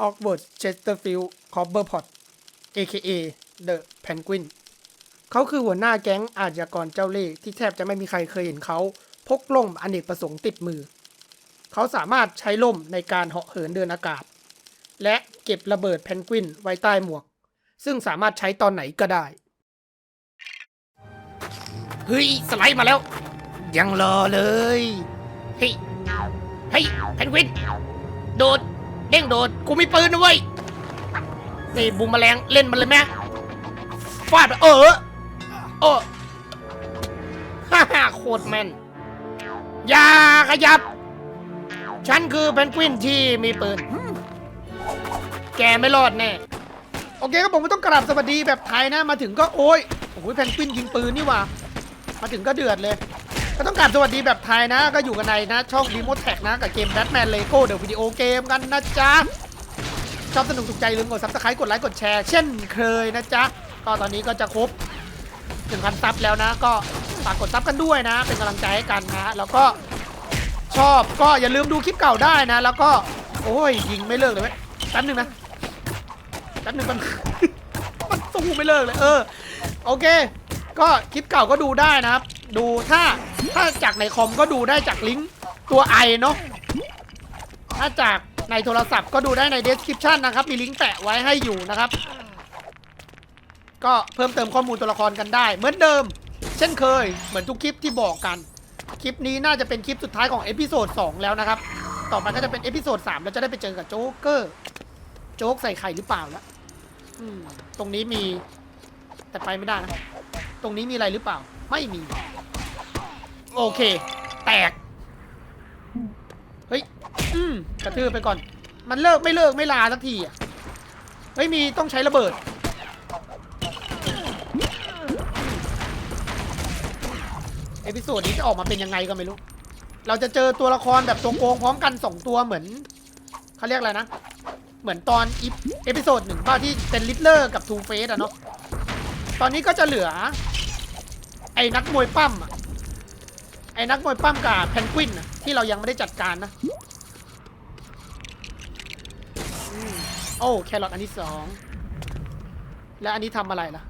ออกเวิร์ดเชสเตอร์ฟิลด์คอบเบอร์พอต AKA The Penguin เขาคือหัวหน้าแก๊งอาชญากรเจ้าเล่ห์ที่แทบจะไม่มีใครเคยเห็นเขาพกล่มอเนกประสงค์ติดมือ เขาสามารถใช้ล่มในการเหาะเหินเดินอากาศ และเก็บระเบิดเพนกวินไว้ใต้หมวก ซึ่งสามารถใช้ตอนไหนก็ได้ เฮ้ย สไลด์มาแล้ว ยังรอเลย เฮ้ย เฮ้ยเพนกวิน โดด ด้งโดดกูมีปืนนะเว้ยนี่บูมแมลงเล่นมันเลยไหมฟาดเออเออฮ่าฮ่าโคตรแมนอย่าขยับ ฉันคือเพนกวินที่มีปืน แกไม่รอดแน่ โอเคครับผมไม่ต้องกราบสวัสดีแบบไทยนะ มาถึงก็โอ้ยโอ้ยเพนกวินยิงปืนนี่ว่า มาถึงก็เดือดเลย ก็ต้องกราบสวัสดีแบบไทยนะ ก็อยู่กันในนะ ช่องรีโมแท็กนะ กับเกมแบทแมนเลโก้เดี๋ยววิดีโอเกมกันนะจ๊ะ ชอบสนุกถูกใจลืมกดซับสไครต์กดไลค์กดแชร์ เช่นเคยนะจ๊ะ ก็ตอนนี้ก็จะครบ1,000ซับแล้วนะ ก็ฝากกดซับกันด้วยนะ เป็นกำลังใจให้กันนะ แล้วก็ชอบก็อย่าลืมดูคลิปเก่าได้นะ แล้วก็โอ้ยยิงไม่เลิกเลยเว้ยแป๊บนึงนะแป๊บนึงมันมันสู้ไม่เลิกเลยเออโอเค ก็คลิปเก่าก็ดูได้นะครับ ดูถ้าถ้าจากในคอมก็ดูได้จากลิงก์ตัวไอเนาะถ้าจากในโทรศัพท์ก็ดูได้ใน description นะครับ มีลิงก์แปะไว้ให้อยู่นะครับ ก็เพิ่มเติมข้อมูลตัวละครกันได้ เหมือนเดิม เช่นเคย เหมือนทุกคลิปที่บอกกัน คลิปนี้น่าจะเป็นคลิปสุดท้ายของเอพิโซด2แล้วนะครับ ต่อไปก็จะเป็นเอพิโซด3แล้วจะได้ไปเจอกับโจ๊กเกอร์ โจ๊กใส่ไข่หรือเปล่าละตรงนี้มีแต่ไปไม่ได้นะ ตรงนี้มีอะไรหรือเปล่า ไม่มี โอเค แตก เฮ้ย อืมกระทืบไปก่อน มันเลิกไม่เลิกไม่ลาสักทีอะเฮ้ยมีต้องใช้ระเบิด เอพิโซดนี้จะออกมาเป็นยังไงก็ไม่รู้ เราจะเจอตัวละครแบบตัวโกงพร้อมกันสองตัวเหมือนเขาเรียกอะไรนะ เหมือนตอนอีฟเอพิโซดหนึ่งป่ะที่เป็นลิตเลอร์กับทูเฟสอะเนาะ ตอนนี้ก็จะเหลือ ไอ้นักมวยปั้มอะ ไอ้นักมวยปั้มกับเพนกวินอะที่เรายังไม่ได้จัดการนะอืมโอ้แครอทอันที่สองแล้วอันนี้ทำอะไรล่ะ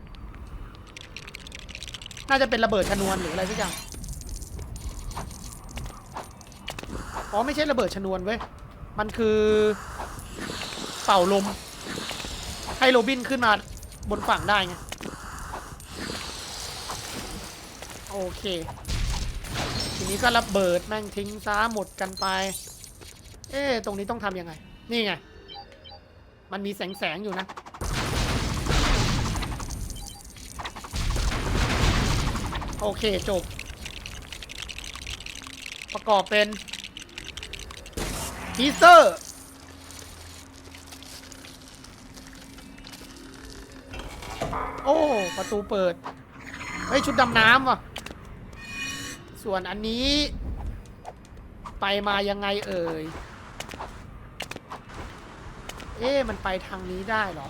น่าจะเป็นระเบิดชนวนหรืออะไรสักอย่างอ๋อไม่ใช่ระเบิดชนวนเว้ยมันคือ เป่าลม ให้โรบินขึ้นมาบนฝั่งได้ไงโอเค นี้ก็ระเบิดแม่งทิ้งซ้าหมดกันไป เอ๊ะตรงนี้ต้องทำยังไง นี่ไง มันมีแสงแสงอยู่นะโอเค จบ ประกอบเป็นทีเซอร์ โอ้ ประตูเปิด เฮ้ย ชุดดำน้ำว่ะ ส่วนอันนี้ ไปมายังไงเอ่ย เอ๊ะมันไปทางนี้ได้เหรอ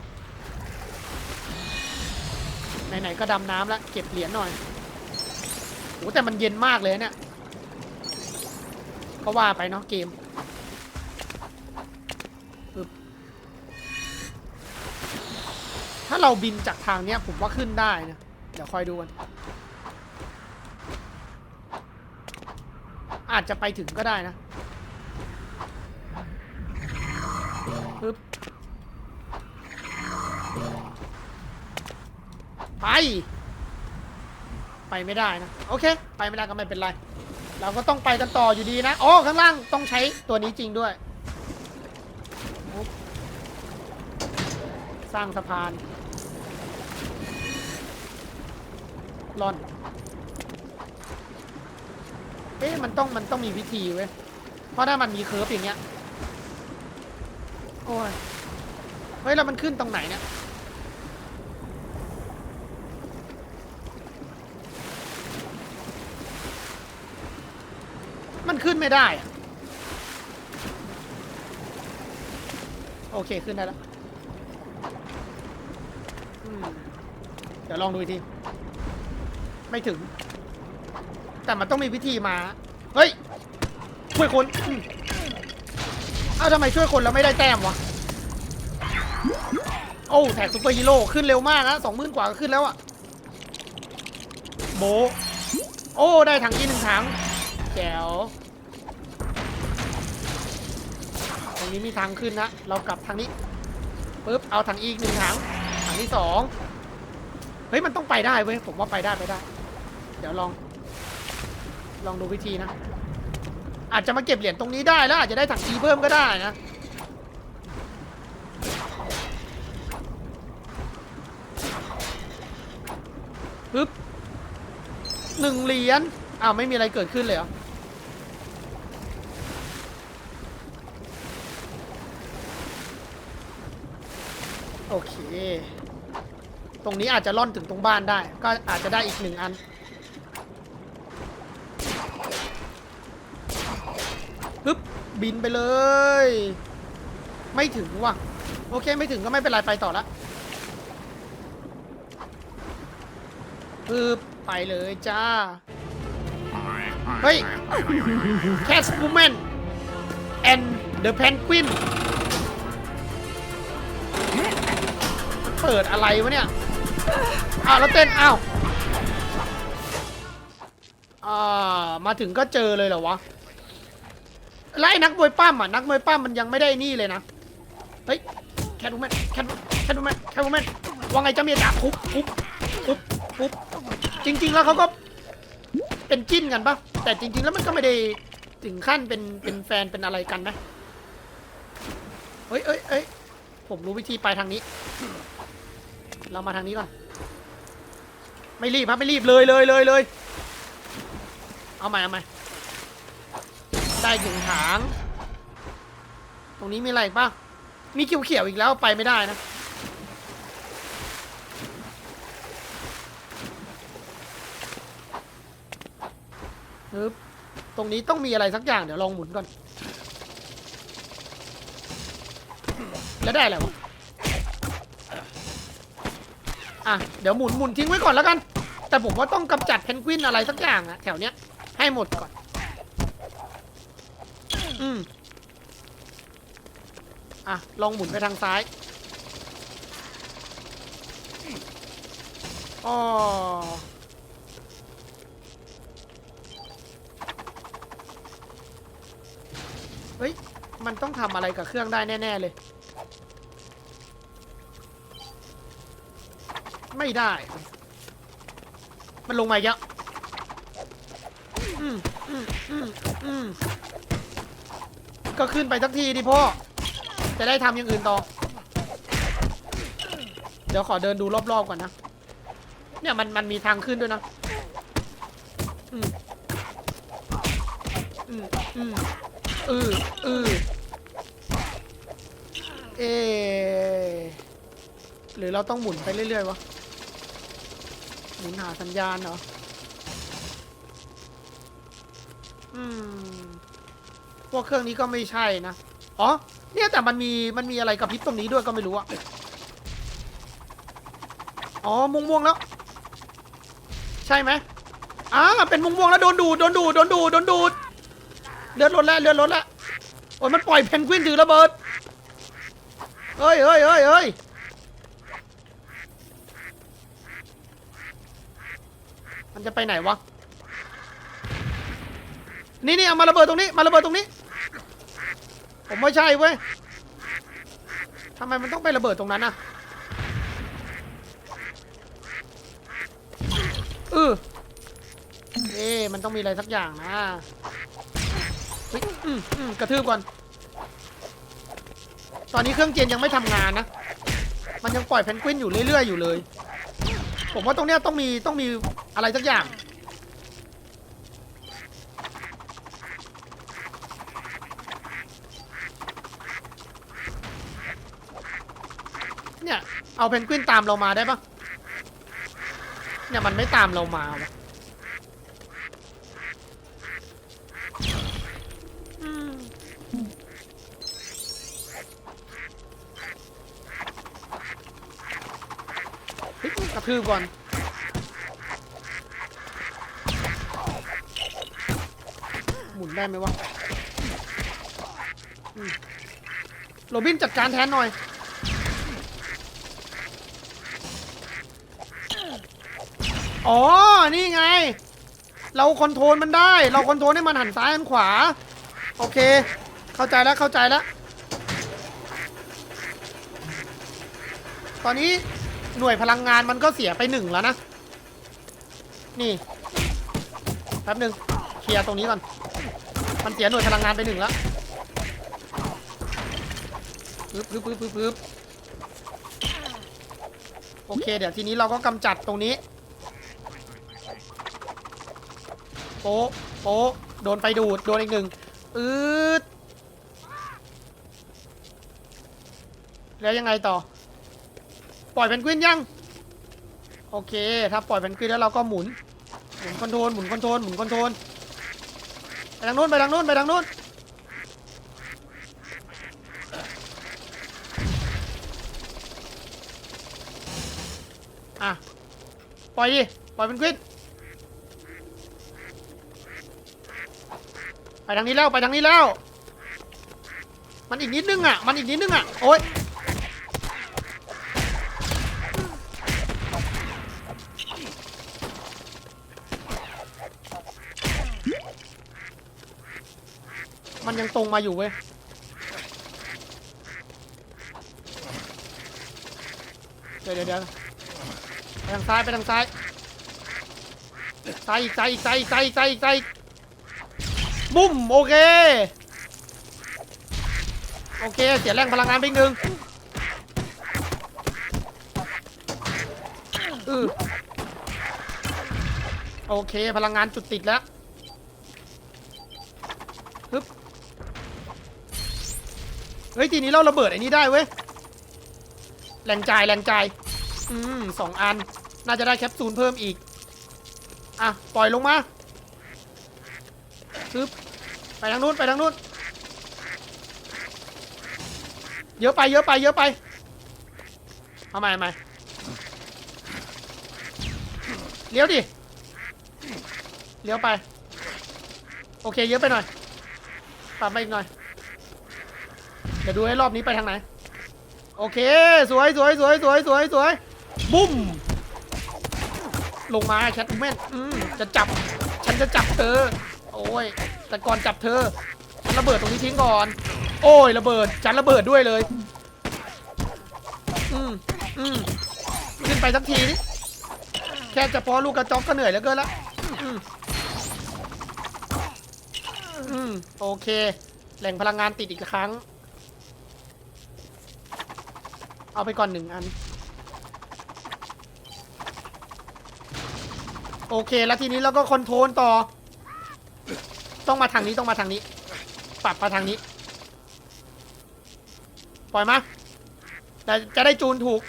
ไหนๆก็ดำน้ำแล้วเก็บเหรียญหน่อยโอ้แต่มันเย็นมากเลยเนี่ยก็ว่าไปเนาะเกมถ้าเราบินจากทางเนี้ยผมว่าขึ้นได้นะ เดี๋ยวคอยดูกัน อาจจะไปถึงก็ได้นะปึ๊บไป ไปไม่ได้นะ โอเค ไปไม่ได้ก็ไม่เป็นไร เราก็ต้องไปกันต่ออยู่ดีนะอ๋อข้างล่างต้องใช้ตัวนี้จริงด้วย สร้างสะพานล่อน อ๊ะมันต้องมันต้องมีวิธีเว้ย เพราะถ้ามันมีเคิร์ฟอย่างเงี้ย โอ้ย เฮ้ยแล้วมันขึ้นตรงไหนเนี่ย มันขึ้นไม่ได้อะโอเคขึ้นได้แล้วเดี๋ยวลองดูอีกที ไม่ถึง แต่มันต้องมีวิธีมา เฮ้ย ช่วยคนอืมเอ้าทำไมช่วยคนแล้วไม่ได้แต้มวะ โอ้แท็กซูเปอร์ฮีโร่ขึ้นเร็วมากนะสองหมื่นกว่าก็ขึ้นแล้วอะโบะโอ้ ได้ถังอีกหนึ่งถังแจ๋วตรงนี้มีทางขึ้นนะ เรากลับทางนี้ปุ๊บเอาถังอีกหนึ่งถังถังที่สองเฮ้ย มันต้องไปได้เว้ย ผมว่าไปได้ไปได้ เดี๋ยวลอง ลองดูวิธีนะ อาจจะมาเก็บเหรียญตรงนี้ได้แล้วอาจจะได้ถังอีเพิ่มก็ได้นะปึ๊บหนึ่งเหรียญอ้าวไม่มีอะไรเกิดขึ้นเลยเหรอโอเค ตรงนี้อาจจะล่อนถึงตรงบ้านได้ ก็อาจจะได้อีกหนึ่งอัน ปึ๊ บินไปเลย ไม่ถึงว่ะ โอเคไม่ถึงก็ไม่เป็นไรไปต่อละปึ๊บไปเลยจ้า เฮ้ย Catwoman and the Penguin เปิดอะไรวะเนี่ย อ้าวแล้วเต้น อ้าวอ่ามาถึงก็เจอเลยเหรอวะ แล้วไอ้นักมวยปั้มอะนักมวยปั้มมันยังไม่ได้นี่เลยนะ เฮ้ยแคทวูแมนแคทแคทวูแมนแคทวูแมนว่าไงจ้าเมียจ๋าปุ๊บปุ๊บปุ๊บปุ๊บจริง ๆ แล้วเขาก็เป็นจิ้นกันปะแต่จริง ๆ แล้วมันก็ไม่ได้ถึงขั้นเป็นเป็นแฟนเป็นอะไรกันนะเฮ้ยเอ้ยเอ้ยผมรู้วิธีไปทางนี้ เรามาทางนี้ก่อน ไม่รีบครับไม่รีบเลยเลยเลยเลย เอาใหม่เอาใหม่ ได้ถึงถาง ตรงนี้มีอะไรอีกป่ะ มีเขียวๆอีกแล้วไปไม่ได้นะ ฮึบ ตรงนี้ต้องมีอะไรสักอย่างเดี๋ยวลองหมุนก่อน แล้วได้อะไรวะ อะ เดี๋ยวหมุนหมุนทิ้งไว้ก่อนแล้วกัน แต่ผมว่าต้องกำจัดเพนกวินอะไรสักอย่างอะแถวเนี้ยให้หมดก่อน อืมอะ ลองหมุนไปทางซ้ายอ๋อเฮ้ย มันต้องทำอะไรกับเครื่องได้แน่ ๆ เลย ไม่ได้ มันลงมาอีกแล้วอืมอืมอืมอืม ก็ขึ้นไปสักทีดิพ่อ จะได้ทำอย่างอื่นต่อ เดี๋ยวขอเดินดูรอบๆก่อนนะ เนี่ยมันมันมีทางขึ้นด้วยนะ อืมอืมอืมอืออือเอหรือเราต้องหมุนไปเรื่อยๆวะ หมุนหาสัญญาณเหรอ อืม วกเครื่องนี้ก็ไม่ใช่นะ อ๋อ เนี่ยแต่มันมีมันมีอะไรกับพริบตรงนี้ด้วยก็ไม่รู้อะอ๋อม่วงม่วงๆแล้ว ใช่ไหมอ่าเป็นม่วงม่วงๆแล้วโดนดูดโดนดูดโดนดูดโดนดูดเลือดลดแล้วเลือดลดแล้วโอ้ยมันปล่อยเพนกวินถือระเบิดเฮ้ยเฮ้ยเฮ้ยเฮ้ยมันจะไปไหนวะ นี่นี่เอามาระเบิดตรงนี้ มาระเบิดตรงนี้ ผมไม่ใช่เว้ยทำไมมันต้องไประเบิดตรงนั้นน่ะเออเอ๊มันต้องมีอะไรสักอย่างนะเฮ้ยอืมอืมกระทืบก่อน ตอนนี้เครื่องเจนยังไม่ทำงานนะ มันยังปล่อยเพนกวินอยู่เรื่อยๆอยู่เลย ผมว่าตรงเนี้ยต้องมีต้องมีอะไรสักอย่าง เนี่ย เอาเพนกวินตามเรามาได้ปะเนี่ยมันไม่ตามเรามาวะอืมเฮ้ยกระทืบก่อนหมุนได้ไหมวะโรบินจัดการแทนหน่อย อ๋อ นี่ไง เราคอนโทรลมันได้ เราคอนโทรลให้มันหันซ้ายหันขวา โอเค เข้าใจแล้ว เข้าใจแล้ว ตอนนี้หน่วยพลังงานมันก็เสียไปหนึ่งแล้วนะ นี่ แป๊บหนึ่งเคลียร์ตรงนี้ก่อน มันเสียหน่วยพลังงานไปหนึ่งแล้วปึ๊บปึ๊บปึ๊บปึ๊บปึ๊บโอเค เดี๋ยวทีนี้เราก็กำจัดตรงนี้ โป๊ะโป๊ะโดนไฟดูด โดนอีกหนึ่งอืดแล้วยังไงต่อ ปล่อยเพนกวินยัง โอเค ถ้าปล่อยเพนกวินแล้วเราก็หมุน หมุนคอนโทรลหมุนคอนโทรลหมุนคอนโทรลไปทางนู้นไปทางนู้นไปทางนู้นอะ ปล่อยดิ ปล่อยเพนกวิน ไปทางนี้แล้วไปทางนี้แล้ว มันอีกนิดนึงอะ มันอีกนิดนึงอะ โอ๊ยมันยังตรงมาอยู่เว้ย เดี๋ยวเดี๋ยวไปทางซ้ายไปทางซ้าย ซ้ายอีกซ้ายอีกซ้ายอีกซ้ายอีกซ้ายอีกซ้ายอีก บุ้มโอเค โอเค เสียแรงพลังงานไปหนึ่งอือโอเค พลังงานจุดติดแล้วฮึบเฮ้ย ทีนี้เราระเบิดไอ้นี้ได้เว้ยแรงจ่ายแรงจ่ายอืมสองอัน น่าจะได้แคปซูลเพิ่มอีก อะ ปล่อยลงมา ฮึบไปทางนู้นไปทางนู้นเยอะไปเยอะไปเยอะไปเอาใหม่เอาใหม่เลี้ยวดิเลี้ยวไป โอเคเยอะไปหน่อยปรับมาอีกหน่อยเดี๋ยวดูให้รอบนี้ไปทางไหน โอเค สวยสวยสวยสวยสวยสวยบุ้มลงมาแคทแมนจะจับ ฉันจะจับเธอ โอ้ย แต่ก่อนจับเธอฉันระเบิดตรงนี้ทิ้งก่อน โอ้ยระเบิดฉันระเบิดด้วยเลย อืมอืมขึ้นไปสักทีนี่แค่จะพอลูกกระจอกก็เหนื่อยเหลือเกินละอืมอืมโอเค แหล่งพลังงานติดอีกครั้ง เอาไปก่อนหนึ่งอัน โอเค แล้วทีนี้เราก็คอนโทรลต่อ ต้องมาทางนี้ต้องมาทางนี้ ปรับมาทางนี้ ปล่อยมาแต่จะได้จูนถูก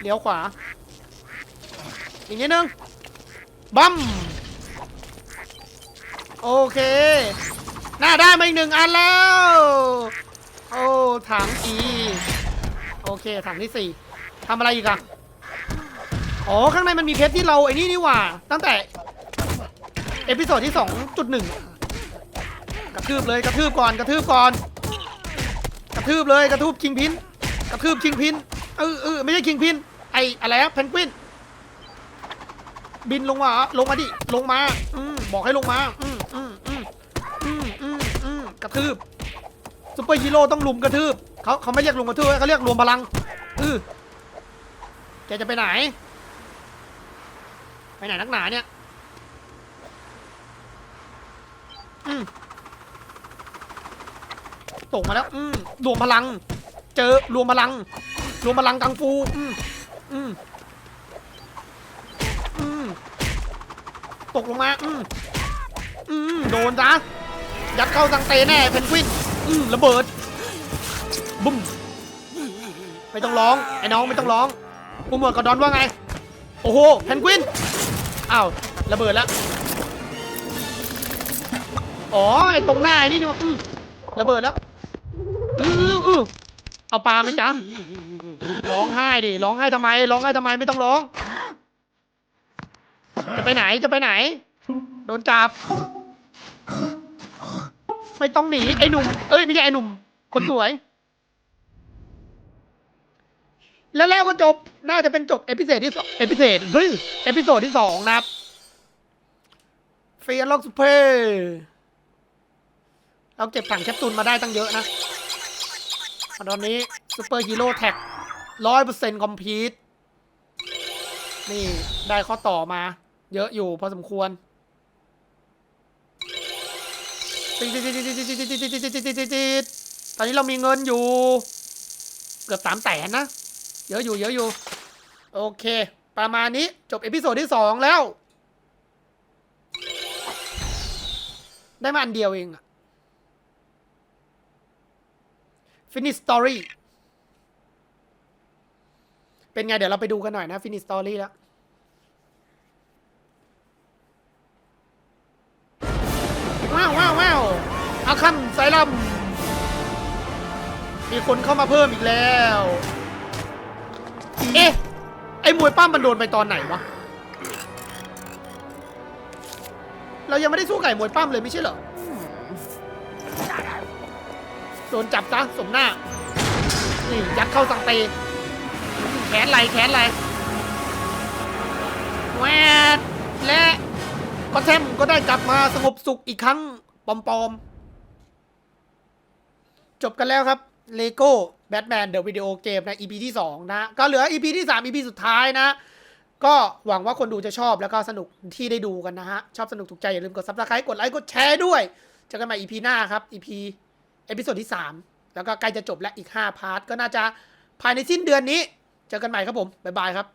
เลี้ยวขวา อีกนิดนึง บัมโอเคหน้าได้มาอีกหนึ่งอันแล้ว โอ้ถังอีโอเคถังที่สี่ทำอะไรอีกอะอ๋อ ข้างในมันมีเพชรที่เราไอ้นี่นี่หว่า ตั้งแต่ เอพิโซดที่ 2.1 กระทืบเลยกระทืบก่อนกระทืบก่อน กระทืบเลยกระทืบคิงพินกระทืบคิงพินเออเออไม่ใช่คิงพินไออะไรอะเพนกวินบินลงมาลงมาดิลงมาอืมบอกให้ลงมาอืมอืมอืมอืมอืมอืมกระทืบซุปเปอร์ฮีโร่ต้องลุมกระทืบเขาเขาไม่เรียกลุมกระทืบเขาเรียกรวมพลังอือแกจะไปไหน ไปไหนนักหนาเนี่ย อืมตกมาแล้ว อืมรวมพลัง เจอรวมพลัง รวมพลังกังฟู อืมอืมอืมตกลงมา อืมอืมโดนซะยัดเข้าสังเตแน่เพนกวิน อืมระเบิด บุ้ม ไม่ต้องร้อง ไอ้น้องไม่ต้องร้องผู้หมวดกับดอนว่าไง โอ้โห เพนกวิน อ้าว ระเบิดแล้ว อ๋อไอ้ตรงหน้าไอ้นี่นี่วะอืมระเบิดแล้วอืออือเอาปลาไหมจ๊ะร้องไห้ดิร้องไห้ทำไมร้องไห้ทำไมไม่ต้องร้อง จะไปไหนจะไปไหน โดนจับ ไม่ต้องหนีไอ้หนุ่มเอ้ยไม่ใช่ไอ้หนุ่ม คนสวย แล้วแล้วก็จบน่าจะเป็นจบเอพิเซดที่สองเอพิเซดเฮ้ยเอพิโซดที่สองนะครับ เฟียร์ล็อกสเปย์ เราเก็บถังแคปซูลมาได้ตั้งเยอะนะ ตอนนี้ซูเปอร์ฮีโร่แท็กร้อยเปอร์เซ็นต์คอมพีทนี่ได้ข้อต่อมา เยอะอยู่พอสมควรตอนนี้เรามีเงินอยู่ เกือบสามแสนนะ เยอะอยู่เยอะอยู่ โอเค ประมาณนี้จบเอพิโซดที่สองแล้ว ได้มาอันเดียวเองอะ Finish Story เป็นไงเดี๋ยวเราไปดูกันหน่อยนะ Finish Story แล้วว้าวว้าวว้าวอาคัมไซรัมมีคนเข้ามาเพิ่มอีกแล้ว เอ๊ะ ไอ้มวยปั้มมันโดนไปตอนไหนวะ เรายังไม่ได้สู้ไก่มวยปั้มเลยไม่ใช่เหรอ โดนจับซะสมหน้า นี่ยัดเข้าสังเตแขนไหลแขนไหลแหวดและก็แทมก็ได้กลับมาสงบสุขอีกครั้งปอมๆ จบกันแล้วครับเลโก้แบทแมนเดอะวิดีโอเกมใน EP ที่ 2 นะ ก็เหลือ EP ที่ 3 EP สุดท้ายนะ ก็หวังว่าคนดูจะชอบแล้วก็สนุกที่ได้ดูกันนะฮะ ชอบสนุกถูกใจอย่าลืมกด subscribe กดไลค์กดแชร์ด้วยเจอกันใหม่ EP หน้าครับ EP เอพิโซดที่ 3 แล้วก็ใกล้จะจบแล้วอีก 5 พาร์ทก็น่าจะภายในสิ้นเดือนนี้ เจอกันใหม่ครับผม บ๊ายบายครับ